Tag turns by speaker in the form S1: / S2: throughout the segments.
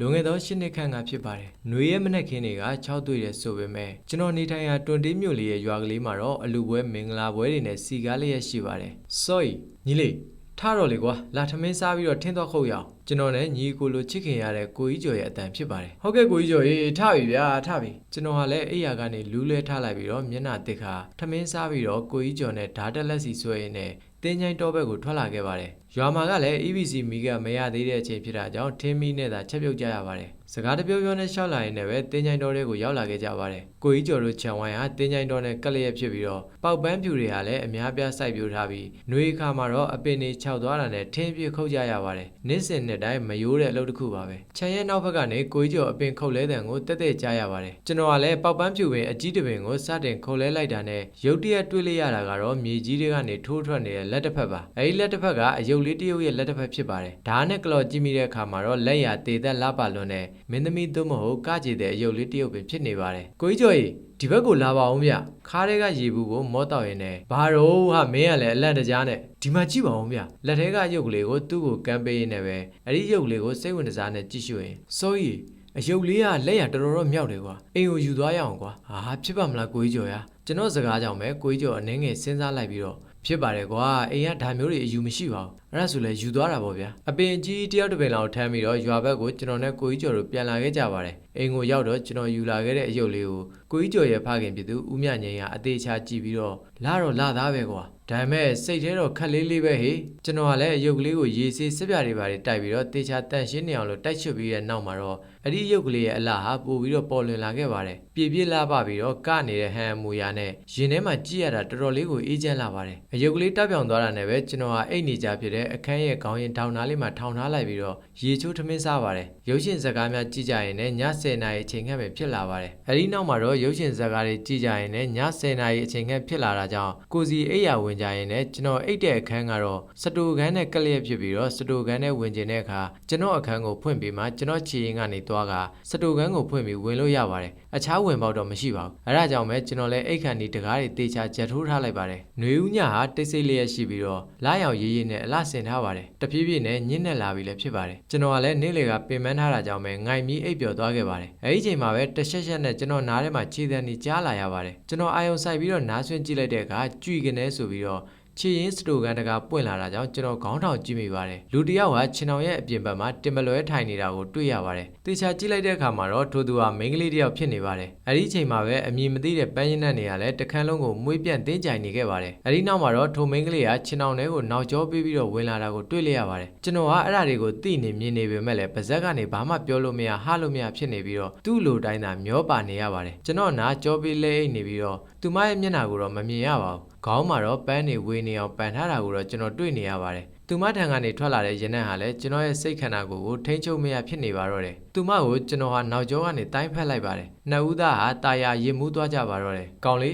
S1: လွန်ခဲ့သော၈နှစ်ခန့်ကဖြစ်ပါတယ်။ຫນွေရဲ့မနက်ခင်းတွေက၆တွေ့တယ်ဆိုပေမဲ့ကျွန်တော်နေထိုင်ရာတွန်တေးမြို့လေးရဲ့ရွာကလေးမှာတော့အလူပွဲမင်္ဂလာပွဲတွေနဲ့စီကားလေးရရှိပါတယ်။ sorry ညီလေးထားတော့လေကွာလာထမင်းစားပြီးတော့ထင်းတော့ခုတ်ရအောင် ကျွန်တော်နဲ့ညီကိုလိုချစ်ခင်ရတဲ့ကိုကြီးကျော်ရဲ့အတန်ဖြစ်ပါတယ်ဟုတ်ကဲ့ကိုကြီးကျော်ရေထပြီဗျာထပြီကျွန်တော်ကလည်းအိယာကနေလူးလဲထားလိုက်ပြီးတော့မျက်နှာတစ်ခါထမင်းစားပြီးတော့ကိုကြီးကျော်နဲ့ဓာတ်တက်လက်စီဆွဲရင်းနဲ့တင်းချိုင်းတောဘက်ကိုထွက်လာခဲ့ပါတယ်ရွာမှာကလည်း EBC မီကမရသေးတဲ့အချိန်ဖြစ်တာကြောင့်ထင်းမီနဲ့သာချက်ပြုတ်ကြရပါတယ်စကားတပြောပြောနဲ့ရှောက်လာရင်းနဲ့ပဲတင်းချိုင်းတောထဲကိုရောက်လာခဲ့ကြပါတယ်ကိုကြီးကျော်တို့ခြံဝိုင်းဟာတင်းချိုင်းတောနဲ့ကက်လျက်ဖြစ်ပြီးတော့ပေါက်ပန်းဖြူတွေဟာလည်းအများပြားစိုက်ပျိုးထားပြီးຫນွေခါမှာတော့အပင်တွေခြောက်သွားတာနဲ့ထင်းပြခုတ်ကြရပါတယ်နေ့စဉ်နှစ်တိုင်းမယိုးတဲ့အလုပ်တစ်ခုပါပဲခြံရဲ့နောက်ဘက်ကနေကိုကြီးကျော်အပင်ခုတ်လဲတဲ့ကိုတက်တက်ကြားရပါတယ်ကျွန်တော်ကလည်းပေါက်ပန်းဖြူပင်အကြီးတပင်ကိုစတင်ခုတ်လဲလိုက်တာနဲ့ရုတ်တရက်တွေးလိုက်ရတာကတော့မြေကြီးတွေကနေထိုးထွက်နေတဲ့လက်တစ်ဖက်ပါအဲဒီလက်တစ်ဖက်ကအယုတ်လေးတစ်ယုတ်ရဲ့လက်တစ်ဖက်ဖြစ်ပါတယ်ဓာတ်နဲ့ကလော်ကြည့်မိတဲ့အခါမှာတော့လက်ရတေသက်လှပလွန်းတဲ့မင်းသမီးသို့မဟုတ်ကကြည်တဲ့အယုတ်လေးတစ်ယုတ်ပင်ဖြစ်နေပါတယ်ကိုကြီးကျော်ကြီး ဒီဘက်ကိုလာပါအောင်ဗျခါးတွေကရေဘူးကိုမောတောက်ရင်နဲ့ဘာတော့ဟာမင်းကလည်းအလန့်တကြားနဲ့ဒီမှာကြည့်ပါအောင်ဗျလက်ထဲကရုပ်ကလေးကိုသူ့ကိုကမ်းပေးရင်းနဲ့ပဲအဲ့ဒီရုပ်ကလေးကိုစိတ်ဝင်စားနဲ့ကြည့်ရှုရင်စိုးရီအယုတ်လေးကလက်ရတော်တော်တော့မြောက်တယ်ကွာအိမ်ကိုယူသွားရအောင်ကွာဟာဖြစ်ပါမလားကိုကြီးကျော်ရကျွန်တော်စကားကြောင့်ပဲကိုကြီးကျော်အနှင်းငယ်စဉ်းစားလိုက်ပြီးတော့ ဖြစ်ပါတယ်ကွာအိမ်ကဒါမျိုးတွေအယူမရှိပါဘူးအဲ့ဒါဆိုလဲယူသွားတာပေါ့ဗျာအပင်ကြီးတယောက်တစ်ပင်လောက်ထမ်းပြီးတော့ရွာဘက်ကိုကျွန်တော်နဲ့ကိုကြီးကျော်တို့ပြန်လာခဲ့ကြပါတယ်အိမ်ကိုရောက်တော့ကျွန်တော်ယူလာခဲ့တဲ့အယုတ်လေးကိုကိုကြီးကျော်ရဲ့ဖခင်ဖြစ်သူဦးမြငိန်ကအသေးချာကြည့်ပြီးတော့လာတော့လာသားပဲကွာဒါပေမဲ့စိတ်ထဲတော့ခက်လေးလေးပဲဟေကျွန်တော်ကလည်းအယုတ်ကလေးကိုရေစေးစက်ပြတွေပါတွေတိုက်ပြီးတော့တေချာတန့်ရှင်းနေအောင်လို့တိုက်ချွတ်ပြီးတဲ့နောက်မှာတော့အဲ့ဒီအယုတ်ကလေးရဲ့အလားဟာပို့ပြီးတော့ပေါ်လွင်လာခဲ့ပါတယ် ပြည့်ပြည့်လာပပြီးတော့ကနေတဲ့ဟန်အမူအရာနဲ့ရင်ထဲမှာကြည့်ရတာတော်တော်လေးကိုအေးချမ်းလာပါတယ်အယုတ်ကလေးတပ်ပြောင်သွားတာနဲ့ပဲကျွန်တော်ကအိတ်နေကြဖြစ်တဲ့အခန်းရဲ့ခေါင်းရင်ထောင်သားလေးမှာထောင်ထားလိုက်ပြီးတော့ရေချိုးထမင်းစားပါတယ်ရုပ်ရှင်ဇာတ်ကားများကြည့်ကြရင်လည်းည10နာရီအချိန်ခန့်ပဲဖြစ်လာပါတယ်အဲ့ဒီနောက်မှာတော့ရုပ်ရှင်ဇာတ်ကားတွေကြည့်ကြရင်လည်းည10နာရီအချိန်ခန့်ဖြစ်လာတာကြောင့်ကိုစီအိယာဝင်ကြရင်လည်းကျွန်တော်အိတ်တဲ့အခန်းကတော့စတိုခန်းနဲ့ကလျက်ဖြစ်ပြီးတော့စတိုခန်းနဲ့ဝင်ကျင်တဲ့အခါကျွန်တော်အခန်းကိုဖွင့်ပြီးမှကျွန်တော်ခြေရင်ကနေသွားကစတိုခန်းကိုဖွင့်ပြီးဝင်လို့ရပါတယ်အခြားဝင်ပေါက်တော့မရှိပါဘူးအဲဒါကြောင့်ပဲကျွန်တော်လည်းအိတ်ခန်ဒီတကားတွေတေချာကြက်ထိုးထားလိုက်ပါတယ်ຫນွေဦးညဟာတိတ်ဆိတ်လျက်ရှိပြီးတော့လာရောက်ရေးရေးနဲ့အလှဆင်ထားပါတယ်တဖြည်းဖြည်းနဲ့ညှင်းနဲ့လာပြီးလည်းဖြစ်ပါတယ်ကျွန်တော်ကလည်းနေ့လေကပင်ပန်းထားတာကြောင့်ပဲငိုင်မီအိပ်ပျော်သွားခဲ့ပါတယ်အဲဒီချိန်မှာပဲတရှက်ရှက်နဲ့ကျွန်တော်နားထဲမှာခြေသံကြီးကြားလာရပါတယ်ကျွန်တော်အာယုံဆိုင်ပြီးတော့နားဆွင့်ကြည့်လိုက်တဲ့အခါကြွေကနေဆိုပြီးတော့ ချီရင်စတိုကန်တကပွင့်လာတာကြောင့်ကျွန်တော်ခေါင်းထောင်ကြည့်မိပါတယ်လူတစ်ယောက်ကခြင်ထောင်ရဲ့အပြင်ဘက်မှာတင်မလွဲထိုင်နေတာကိုတွေ့ရပါတယ်တေချာကြည့်လိုက်တဲ့အခါမှာတော့ထိုသူဟာမိန်းကလေးတစ်ယောက်ဖြစ်နေပါတယ်အဲဒီချိန်မှာပဲအမည်မသိတဲ့ပန်းရင်နက်နေရလဲတခန်းလုံးကိုမွေးပြန့်တင်းကြိုင်နေခဲ့ပါတယ်အဲဒီနောက်မှာတော့ထိုမိန်းကလေးကခြင်ထောင်ထဲကိုနောက်ကျောပေးပြီးတော့ဝင်လာတာကိုတွေ့လိုက်ရပါတယ်ကျွန်တော်ကအဲ့ဒါတွေကိုသိနေမြင်နေပေမဲ့လည်းပါဇက်ကနေဘာမှပြောလို့မရဟားလို့မရဖြစ်နေပြီးတော့သူ့လိုတိုင်းသာမျောပါနေရပါတယ်ကျွန်တော်နာကြောပေးလဲအိတ်နေပြီးတော့သူမရဲ့မျက်နှာကိုတော့မမြင်ရပါဘူး ခေါင်းမှာတော့ပန်းနေဝေနေအောင်ပန်ထားတာကိုတော့ကျွန်တော်တွေ့နေရပါတယ်။သူမထံကနေထွက်လာတဲ့ရနံ့ဟာလည်းကျွန်တော်ရဲ့စိတ်ခန္ဓာကိုယ်ကိုထိန်းချုပ်မရဖြစ်နေပါတော့တယ်။သူမကိုကျွန်တော်ဟာနောက်ကျောကနေတိုင်းဖက်လိုက်ပါတယ်။နှစ်ဦးသားဟာတာယာရင်မှုသွားကြပါတော့တယ်။ကောင်းလေ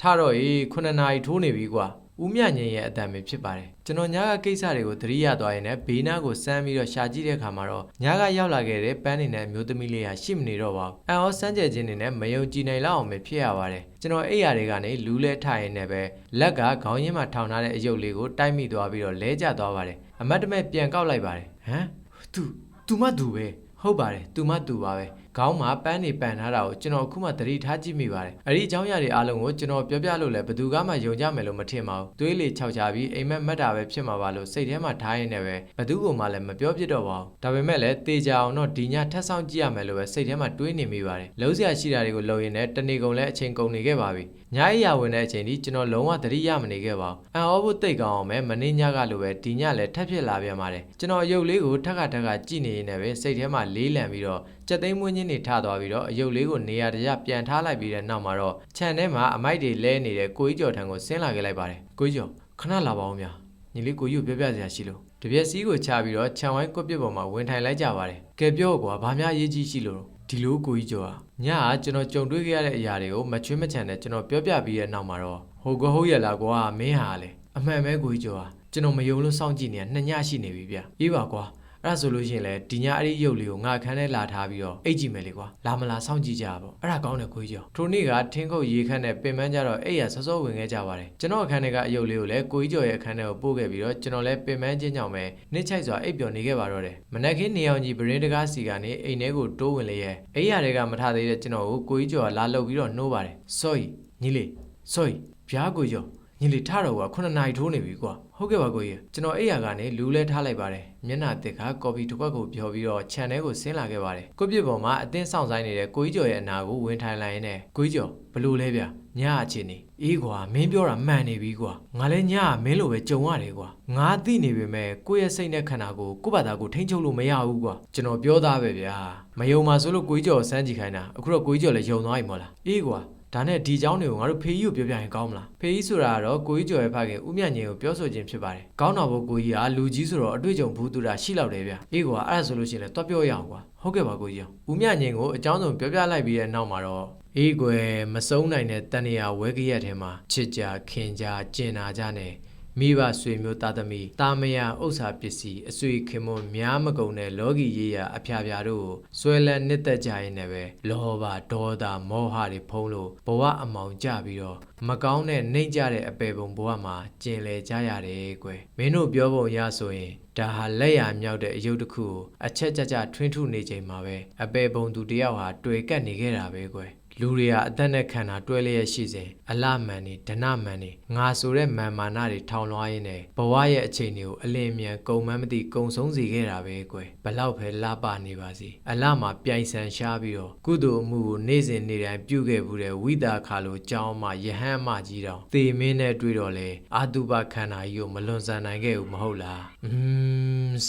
S1: ထတော့အေးခုနှစ်နာရီထိုးနေပြီကွာ။ ဦးမြငင်ရဲ့အတန်ပဲဖြစ်ပါတယ်ကျွန်တော်ညကကိစ္စတွေကိုသတိရသွားရင်လည်းဘေးနားကိုစမ်းပြီးတော့ရှာကြည့်တဲ့အခါမှာတော့ညကရောက်လာခဲ့တဲ့ပန်းနေတဲ့အမျိုးသမီးလေးဟာရှိမနေတော့ပါဘူးအန်အောစမ်းကြဲခြင်းနေနဲ့မယုံကြည်နိုင်လောက်အောင်ပဲဖြစ်ရပါတယ်ကျွန်တော်အိပ်ရာတွေကနေလူးလဲထိုင်ရင်လည်းပဲလက်ကခေါင်းရင်းမှာထောင်ထားတဲ့အယုတ်လေးကိုတိုက်မိသွားပြီးတော့လဲကျသွားပါတယ်အမတ်တမဲ့ပြန်ကောက်လိုက်ပါတယ်ဟမ်သူသူမသူပဲဟုတ်ပါတယ်သူမသူပါပဲ ခေါင်းမှာပန်းနေပန်ထားတာကိုကျွန်တော်အခုမှသတိထားကြည့်မိပါတယ်။အဲ့ဒီအကြောင်းအရာတွေအားလုံးကိုကျွန်တော်ပြောပြလို့လည်းဘယ်သူကမှယုံကြမယ်လို့မထင်ပါဘူး။သွေးလေခြောက်ချပြီးအိမ်မက်မက်တာပဲဖြစ်မှာပါလို့စိတ်ထဲမှာထားရင်းနဲ့ပဲဘယ်သူကမှလည်းမပြောပြတော့ပါဘူး။ဒါပေမဲ့လည်းတေချာအောင်တော့ဒီညထပ်ဆောင်ကြည့်ရမယ်လို့ပဲစိတ်ထဲမှာတွေးနေမိပါတယ်။လုံးစရာရှိတာတွေကိုလုပ်ရင်းနဲ့တနေ့ကုန်လည်းအချိန်ကုန်နေခဲ့ပါပြီ။ညအိယာဝင်တဲ့အချိန်ဒီကျွန်တော်လုံးဝသတိရမနေခဲ့ပါဘူး။အန်အောဖို့တိတ်ကောင်းအောင်ပဲမနေ့ညကလိုပဲဒီညလည်းထပ်ဖြစ်လာပြန်ပါတယ်။ကျွန်တော်ရုပ်လေးကိုထက်ကထက်ကကြည့်နေရင်းနဲ့ပဲစိတ်ထဲမှာလေးလံပြီးတော့ ကြက်သိမ်းမွေးခြင်းတွေထသွားပြီးတော့အယုတ်လေးကိုနေရာတရပြန်ထားလိုက်ပြီးတဲ့နောက်မှာတော့ခြံထဲမှာအမိုက်တွေလဲနေတဲ့ကိုကြီးကျော်ထံကိုဆင်းလာခဲ့လိုက်ပါတယ်ကိုကြီးကျော်ခဏလာပါဦးများညီလေးကိုကြီးကိုပြောပြစရာရှိလို့တပြက်စီးကိုချပြီးတော့ခြံဝိုင်းကွက်ပစ်ပေါ်မှာဝင်ထိုင်လိုက်ကြပါတယ်ကဲပြောကွာဘာများရေးကြီးရှိလို့ဒီလိုကိုကြီးကျော်ဟာညကကျွန်တော်ကြုံတွေ့ခဲ့ရတဲ့အရာတွေကိုမချွင်းမချန်နဲ့ကျွန်တော်ပြောပြပြီးတဲ့နောက်မှာတော့ဟိုကဟုတ်ရလားကွာမင်းဟာလေအမှန်ပဲကိုကြီးကျော်ဟာကျွန်တော်မယုံလို့စောင့်ကြည့်နေတာနှစ်ညရှိနေပြီဗျအေးပါကွာ အဲ့အဲ့ဒါဆိုလို့ရှိရင်လေဒီညအဲ့ဒီရုပ်လေးကိုငါအခန်းထဲလာထားပြီးတော့အိတ်ကြည့်မယ်လေကွာလာမလားစောင့်ကြည့်ကြပါအဲ့ဒါကောင်းတယ်ကိုကြီးကျော်ထိုနေ့ကထင်းခုတ်ရေခန့်နဲ့ပင်ပန်းကြတော့အဲ့ရစောစောဝင်ခဲ့ကြပါတယ်ကျွန်တော်အခန်းထဲကအယုတ်လေးကိုလည်းကိုကြီးကျော်ရဲ့အခန်းထဲကိုပို့ခဲ့ပြီးတော့ကျွန်တော်လည်းပင်ပန်းချင်းကြောင်ပဲနှိမ့်ချိုက်စွာအိပ်ပျော်နေခဲ့ပါတော့တယ်မနက်ခင်းနေအောင်ကြီးပရင်းတကားစီကနေအိမ်ထဲကိုတိုးဝင်လေရဲ့အိမ်ရတွေကမထသေးတဲ့ကျွန်တော်ကိုကိုကြီးကျော်ကလာလှုပ်ပြီးတော့နှိုးပါတယ် sorry ညီလေး sorry ဗျာကိုကျော် ညီလေးထတော့က9နာရီထိုးနေပြီကွာဟုတ်ကဲ့ပါကိုကြီးကျွန်တော်အိယာကနေလူလဲထားလိုက်ပါတယ်မျက်နှာတစ်ခါကော်ဖီတစ်ခွက်ကိုဖြော်ပြီးတော့ခြံထဲကိုဆင်းလာခဲ့ပါတယ်ကိုပြစ်ပေါ်မှာအတင်းဆောင်ဆိုင်နေတဲ့ကိုကြီးကျော်ရဲ့အနာကိုဝင်ထိုင်လိုက်ရင်းနဲ့ကိုကြီးကျော်ဘလို့လဲဗျညအခြေအနေအေးကွာမင်းပြောတာမှန်နေပြီကွာငါလဲညကမင်းလိုပဲကြုံရတယ်ကွာငါသိနေပေမဲ့ကိုယ့်ရဲ့စိတ်နဲ့ခန္ဓာကိုကိုယ့်ဘာသာကိုထိန်းချုပ်လို့မရဘူးကွာကျွန်တော်ပြောသားပဲဗျာမယုံပါဆိုလို့ကိုကြီးကျော်ကိုစမ်းကြည့်ခိုင်းတာအခုတော့ကိုကြီးကျော်လည်းယုံသွားပြီမို့လားအေးကွာ ဒါနဲ့ဒီเจ้าတွေကိုငါတို့ဖေးကြီးကိုပြောပြရင်ကောင်းမလားဖေးကြီးဆိုတာကတော့ကိုကြီးကျော်ရဲ့ဖခင်ဦးမြတ်ငင်ကိုပြောဆိုခြင်းဖြစ်ပါတယ်ကောင်းတော်ဘုကိုကြီးကလူကြီးဆိုတော့အတွေ့အကြုံဘူးတူတာရှိလောက်တယ်ဗျအေးကွာအဲ့ဒါဆိုလို့ရှိရင်လည်းတွတ်ပြောရအောင်ကွာဟုတ်ကဲ့ပါကိုကြီးအောင်ဦးမြတ်ငင်ကိုအကြောင်းစုံပြောပြလိုက်ပြီးတဲ့နောက်မှာတော့အေးကွယ်မစုံနိုင်တဲ့တန်ရာဝဲကရက်ထဲမှာချစ်ကြခင်ကြကျင်နာကြနဲ့ မိဘဆွေမျိုးသားသမီးတာမယာဥစ္စာပစ္စည်းအဆွေခင်မွန်များမကုန်တဲ့လောကီရေးရာအဖျားဖျားတို့ကိုဆွဲလန်းနှစ်သက်ကြရင်လည်းပဲလောဘဒေါသမောဟတွေဖုံးလို့ဘဝအမောင်ကြပြီးတော့မကောင်းတဲ့နှိမ့်ကြတဲ့အပေပုံဘဝမှာကျင်လည်ကြရတယ်ကွယ်မင်းတို့ပြောပုံရဆိုရင်ဒါဟာလက်ရမြောက်တဲ့အယုတ်တစ်ခုကိုအချက်ကြကြထွင်းထုနေချိန်မှာပဲအပေပုံသူတယောက်ဟာတွေ့ကပ်နေခဲ့တာပဲကွယ် လူတွေဟာအသက်နဲ့ခန္ဓာတွဲလျက်ရှိစဉ်အလမှန်နေဒဏမှန်နေငါဆိုတဲ့မာမာနတွေထောင်လွှားရင်းနဲ့ဘဝရဲ့အချိန်တွေကိုအလင်းမြန်ကုံမန်းမသိကုံဆုံးစေခဲ့တာပဲကွယ်ဘလောက်ပဲလှပနေပါစေအလမှာပြိုင်ဆန်ရှားပြီးတော့ကုသိုလ်အမှုကိုနေ့စဉ်နေ့တိုင်းပြုခဲ့မှုတဲ့ဝိတာခါလိုကြောင်းမှယဟန်မှကြီးတောင်သေမင်းနဲ့တွေ့တော့လေအာတုပခန္ဓာကြီးကိုမလွန်ဆန်နိုင်ခဲ့ဘူးမဟုတ်လားอืม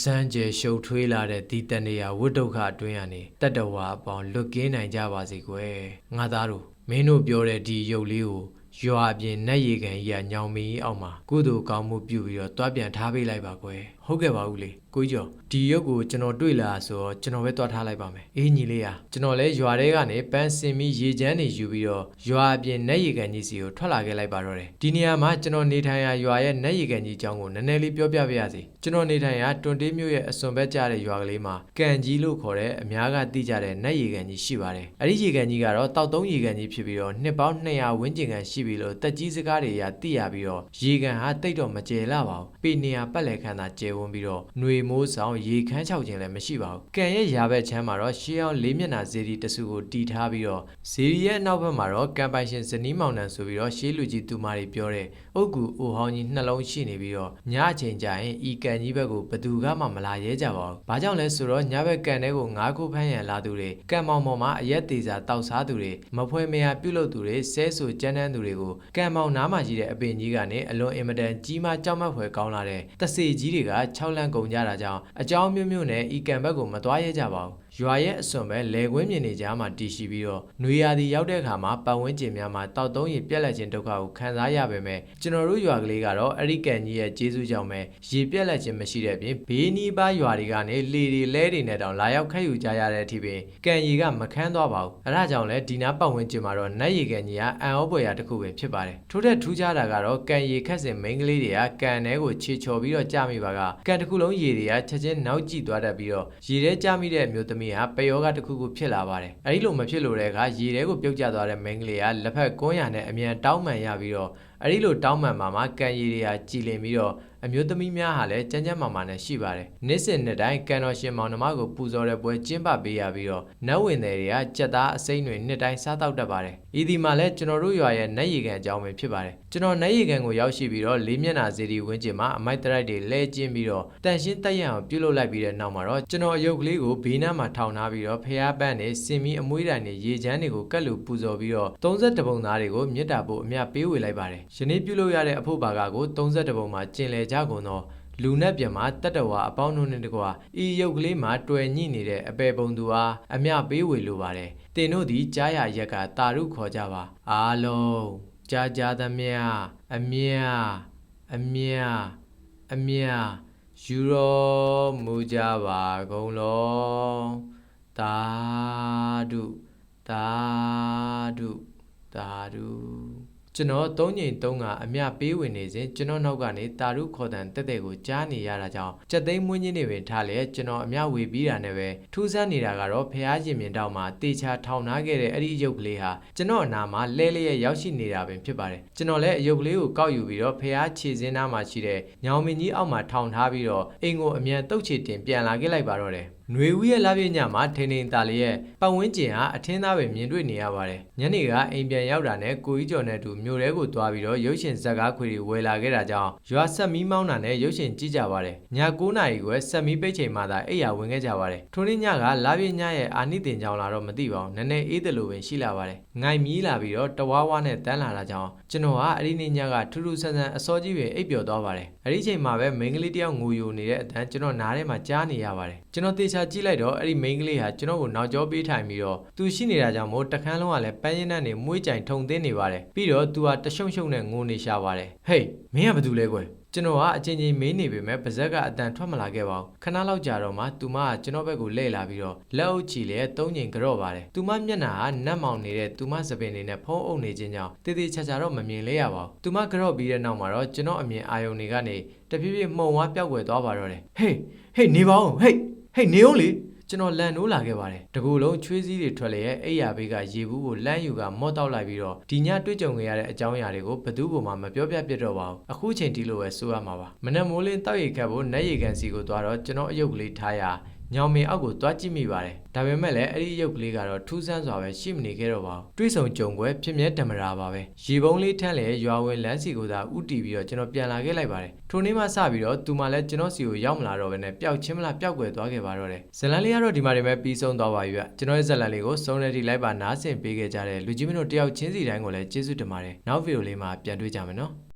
S1: စမ်းကြယ်ရှုပ်ထွေးလာတဲ့ဒီတဏှာဝိဒုက္ခအတွင်းကနေတတ္တဝါအပေါင်းလွတ်ကင်းနိုင်ကြပါစေကွယ်ငါသားတို့မင်းတို့ပြောတဲ့ဒီရုပ်လေးကိုရွာပြင်နက်ရီကန်ကြီးကညောင်မီအောက်မှာကုသိုလ်ကောင်းမှုပြုပြီးတော့တွားပြန်ထားပေးလိုက်ပါကွယ် ဟုတ်ကဲ့ပါဦးလေကိုကြီးကျော်ဒီရုပ်ကိုကျွန်တော်တွေ့လာဆိုတော့ကျွန်တော်ပဲတွားထားလိုက်ပါမယ်အေးညီလေးอ่ะကျွန်တော်လဲရွာထဲကနေပန်းစင်ပြီးရေချမ်းနေယူပြီးတော့ရွာပြင်နက်ရီကန်ကြီးစီကိုထွက်လာခဲ့လိုက်ပါတော့တယ်ဒီနေရာမှာကျွန်တော်နေထိုင်ရာရွာရဲ့နက်ရီကန်ကြီးအကြောင်းကိုနည်းနည်းလေးပြောပြပါရစေကျွန်တော်နေထိုင်ရာတွန်တေးမြို့ရဲ့အစွန်ဘက်ကျတဲ့ရွာကလေးမှာကန်ကြီးလို့ခေါ်တဲ့အများကသိကြတဲ့နက်ရီကန်ကြီးရှိပါတယ်အဲ့ဒီရေကန်ကြီးကတော့တောက်သုံးရေကန်ကြီးဖြစ်ပြီးတော့နှစ်ပေါင်း200ဝန်းကျင်ခန့်ရှိပြီလို့တက်ကြီးစကားတွေအရသိရပြီးတော့ရေကန်ဟာတိတ်တော့မကျယ်လာပါဘူးပေနေရပတ်လည်ခန်းသာကျယ်ဝန်းပြီးတော့ຫນွေမိုးဆောင်ရေခမ်းချောက်ခြင်းလည်းမရှိပါဘူး။ကန်ရဲ့ရာဘက်ချမ်းမှာတော့ရှေးအောင်လေးမျက်နှာဇေဒီတဆူကိုတီထားပြီးတော့ဇေဒီရဲ့နောက်ဘက်မှာတော့ကန်ပိုင်ရှင်ဇနီးမောင်နှံဆိုပြီးတော့ရှေးလူကြီးသူမတွေပြောတဲ့ အုတ်ကူအိုဟောင်းကြီးနှလုံးရှိနေပြီးတော့ညအချိန်ကျရင်ဤကန်ကြီးဘက်ကိုဘသူကမှမလာရဲကြပါဘူး။ဘာကြောင့်လဲဆိုတော့ညဘက်ကန်ထဲကိုငါးခုဖမ်းရန်လာသူတွေကန်မောင်မောင်မှာအရက်သေးစာတောက်စားသူတွေမဖွဲမရပြုတ်လို့သူတွေဆဲဆူကြမ်းတမ်းသူတွေကိုကန်မောင်နားမှာရှိတဲ့အပင်ကြီးကနေအလွန်အင်မတန်ကြီးမားကြောက်မက်ဖွယ်ကောင်းလာတဲ့တဆေကြီးတွေက6လန့်ကုန်ကြတာကြောင့်အကြောင်းမျိုးမျိုးနဲ့ဤကံဘက်ကိုမသွားရဲကြပါဘူး ရွာရဲ့အစွန်ပဲလေကွင်းမြင်နေကြမှာတည်ရှိပြီးတော့နွေရာသီရောက်တဲ့အခါမှာပတ်ဝန်းကျင်များမှာတောက်သုံးရေပြက်လက်ခြင်းဒုက္ခကိုခံစားရပေမဲ့ကျွန်တော်တို့ရွာကလေးကတော့အဲ့ဒီကန်ကြီးရဲ့ကျေးဇူးကြောင့်ပဲရေပြက်လက်ခြင်းမရှိတဲ့ပြင်ဘေးနီးပါးရွာတွေကနေလေတွေလဲတွေနဲ့တောင်လာရောက်ခတ်ယူကြရတဲ့အထိပင်ကန်ရီကမခန်းသွားပါဘူးအဲဒါကြောင့်လဲဒီနာပတ်ဝန်းကျင်မှာတော့နတ်ရီကန်ကြီးကအံ့ဩဖွယ်ရာတစ်ခုပဲဖြစ်ပါတယ်ထို့ထက်ထူးခြားတာကတော့ကန်ရီခတ်စဉ်မိန်းကလေးတွေကကန်ထဲကိုခြေချော်ပြီးတော့ကြာမိပါကကန်တစ်ခုလုံးရေတွေကချက်ချင်းနောက်ကျသွားတတ်ပြီးတော့ရေထဲကြာမိတဲ့အမျိုးသမီးဟာပယောဂတစ်ခုခုဖြစ်လာပါတယ်အဲဒီလိုမဖြစ်လို့တဲ့အခါရေထဲကိုပြုတ်ကျသွားတဲ့မိန်းကလေးကလက်ဖက်ကွန်းရံနဲ့အမြန်တောင်းပန်ရပြီးတော့အဲ့ဒီလိုတောင်းပန်မှာမှာကန်ရည်တွေကကြည်လင်ပြီးတော့ အမျိုးသမီးများဟာလည်းကြမ်းကြမ်းမာမာနဲ့ရှိပါတယ်။နေ့စဉ်နေ့တိုင်းကန်တော်ရှင်မောင်နှမကိုပူဇော်တဲ့ပွဲကျင်းပပေးရပြီးတော့နတ်ဝင်တွေကကြက်သားအစိမ့်တွေနှစ်တိုင်းစားတောက်တတ်ပါတယ်။ဤဒီမှာလည်းကျွန်တော်တို့ရွာရဲ့နတ်ရီကန်အကြောင်းပဲဖြစ်ပါတယ်။ကျွန်တော်နတ်ရီကန်ကိုရောက်ရှိပြီးတော့လေးမျက်နှာစီဒီဝင်းကျင်မှာအမိုက်တရိုက်တွေလဲကျင်းပြီးတော့တန်ရှင်းတက်ရအောင်ပြုလုပ်လိုက်ပြီးတဲ့နောက်မှာတော့ကျွန်တော်အယုတ်ကလေးကိုဘေးနားမှာထောင်ထားပြီးတော့ဖျားပန်းနဲ့စင်မီအမွှေးတိုင်နဲ့ရေချမ်းတွေကိုကတ်လူပူဇော်ပြီးတော့32ပုံသားတွေကိုမြစ်တာဖို့အမြပေးဝေလိုက်ပါတယ်။ယနေ့ပြုလုပ်ရတဲ့အဖို့ဘာကကို32ပုံမှာကျင်လေကြကုန်တော့လူနဲ့ပြန်မှာတတ္တဝါအပေါင်းတို့နဲ့တကွာဤရုပ်ကလေးမှာတွေ့ညိနေတဲ့အပေပုံသူအားအမျှပေးဝေလိုပါတယ်တင်တို့သည်ကြားရရက်ကတာရုခေါ်ကြပါအားလုံးကြားကြသမျှအမျှအမျှအမျှယူတော်မူကြပါကုန်လောသာဓုသာဓုသာဓု ကျွန်တော်သုံးချိန်သုံးကအမျှပေးဝင်နေစဉ်ကျွန်တော်နောက်ကနေတာရုခေါ်တန်တက်တဲ့ကိုကြားနေရတာကြောင့်ကြက်သိမ်းမွင်းချင်းတွေပင်ထားလျက်ကျွန်တော်အမျှဝေပြီးတာနဲ့ပဲထူးဆန်းနေတာကတော့ဖះရှင်မြင်တော့မှာတေချာထောင်ထားခဲ့တဲ့အဲ့ဒီအယုတ်ကလေးဟာကျွန်တော်အနာမှာလဲလျက်ရောက်ရှိနေတာပင်ဖြစ်ပါတယ်ကျွန်တော်လည်းအယုတ်ကလေးကိုကောက်ယူပြီးတော့ဖះခြေစင်းသားမှာရှိတဲ့ညောင်မင်းကြီးအောက်မှာထောင်ထားပြီးတော့အိမ်ကိုအမြန်တုတ်ချေတင်ပြန်လာခဲ့လိုက်ပါတော့တယ် ຫນွေဦးရဲ့လာပြည့်ညမှာထိန်ထိန်တာလျက်ပတ်ဝန်းကျင်ဟာအထင်းသားပဲမြင်တွေ့နေရပါတယ်။ညနေကအိမ်ပြန်ရောက်တာနဲ့ကိုကြီးကျော်နဲ့အတူမြို့ထဲကိုသွားပြီးတော့ရုပ်ရှင်ဇာတ်ကားခွေတွေဝယ်လာခဲ့တာကြောင့်ရွာဆက်မီးမောင်းတာနဲ့ရုပ်ရှင်ကြည့်ကြပါတယ်။ည9နာရီခွဲဆက်မီးပိတ်ချိန်မှသာအိပ်ယာဝင်ခဲ့ကြပါတယ်။ထိုနေ့ညကလာပြည့်ညရဲ့အာနိတင်ကြောင်လာတော့မသိပါဘူး။နည်းနည်းအေးတယ်လို့ပင်ရှိလာပါတယ်။ငိုင်မြီးလာပြီးတော့တဝါဝါနဲ့တန်းလာတာကြောင့်ကျွန်တော်ဟာအဲ့ဒီနေ့ညကထူးထူးဆန်းဆန်းအစောကြီးပဲအိပ်ပျော်သွားပါတယ်။အဲ့ဒီချိန်မှာပဲမိန်းကလေးတယောက်ငိုယိုနေတဲ့အတန်းကျွန်တော်နားထဲမှာကြားနေရပါတယ်။ ကျွန်တော်တေချာကြည့်လိုက်တော့အဲ့ဒီမိန်းကလေးဟာကျွန်တော်ကိုနောက်ကျောပေးထိုင်ပြီးတော့သူရှိနေတာကြောင့်မို့တခန်းလုံးကလည်းပန်းရင်းနဲ့နေမွေးကြိုင်ထုံသင်းနေပါတယ်။ပြီးတော့သူဟာတရှုံရှုံနဲ့ငိုနေရှာပါတယ်။ဟေးမင်းကဘာတူလဲကွယ်။ကျွန်တော်ကအချင်းချင်းမေးနေပေမဲ့ပါဇက်ကအတန်ထွက်မလာခဲ့ပါဘူးခဏလောက်ကြာတော့မှသူမကကျွန်တော်ဘက်ကိုလှည့်လာပြီးတော့လက်အုပ်ချီလဲသုံးချိန်ကြော့ပါတယ်သူမမျက်နှာကနတ်မောင်နေတဲ့သူမစပင်နေနဲ့ဖုံးအုပ်နေခြင်းကြောင့်တေးသေးချာချာတော့မမြင်လဲရပါဘူးသူမကြော့ပြီးတဲ့နောက်မှာတော့ကျွန်တော်အမြင်အာယုံတွေကနေတဖြည်းဖြည်းမှုံဝါပျောက်ွယ်သွားပါတော့တယ်ဟေးဟေးနေပါဦးဟေး ဟေးနေအောင်လေကျွန်တော်လန်နိုးလာခဲ့ပါတယ်တကူလုံးချွေးစည်းတွေထွက်လျက်အိယာဘေးကရေဘူးကိုလမ်းယူကမော့တောက်လိုက်ပြီးတော့ဒီညတွေ့ကြုံခဲ့ရတဲ့အကြောင်းအရာတွေကိုဘယ်သူမှမပြောပြပြတော့ပါဘူးအခုချိန်ဒီလိုပဲဆိုရမှာပါမနက်မိုးလင်းတောက်ရိတ်ခတ်ဖို့နက်ရိတ်ကန်စီကိုသွားတော့ကျွန်တော်အယုတ်ကလေးထားရ ညောင်မင်အောက်ကိုသွားကြည့်မိပါတယ်ဒါပေမဲ့လည်းအဲ့ဒီရုပ်ကလေးကတော့ထူးဆန်းစွာပဲရှိမနေခဲ့တော့ပါဘူးတွေးဆုံကြုံကွယ်ဖြစ်မြဲတမရာပါပဲရေပုံးလေးထမ်းလေရွာဝင်လမ်းစီကိုသာဥတီပြီးတော့ကျွန်တော်ပြန်လာခဲ့လိုက်ပါတယ်ထိုနေ့မှစပြီးတော့သူမှလည်းကျွန်တော်စီကိုရောက်မလာတော့ဘဲနဲ့ပျောက်ချင်းမလားပျောက်ကွယ်သွားခဲ့ပါတော့တယ်ဇလန်လေးကတော့ဒီမှာနေပဲပြီးဆုံးသွားပါပြီဗျကျွန်တော်ရဲ့ဇလန်လေးကိုစုံနေတီလိုက်ပါနားဆင်ပေးခဲ့ကြတဲ့လူကြီးမင်းတို့တယောက်ချင်းစီတိုင်းကိုလည်းကျေးဇူးတင်ပါတယ်နောက်ဗီဒီယိုလေးမှာပြန်တွေ့ကြမယ်နော်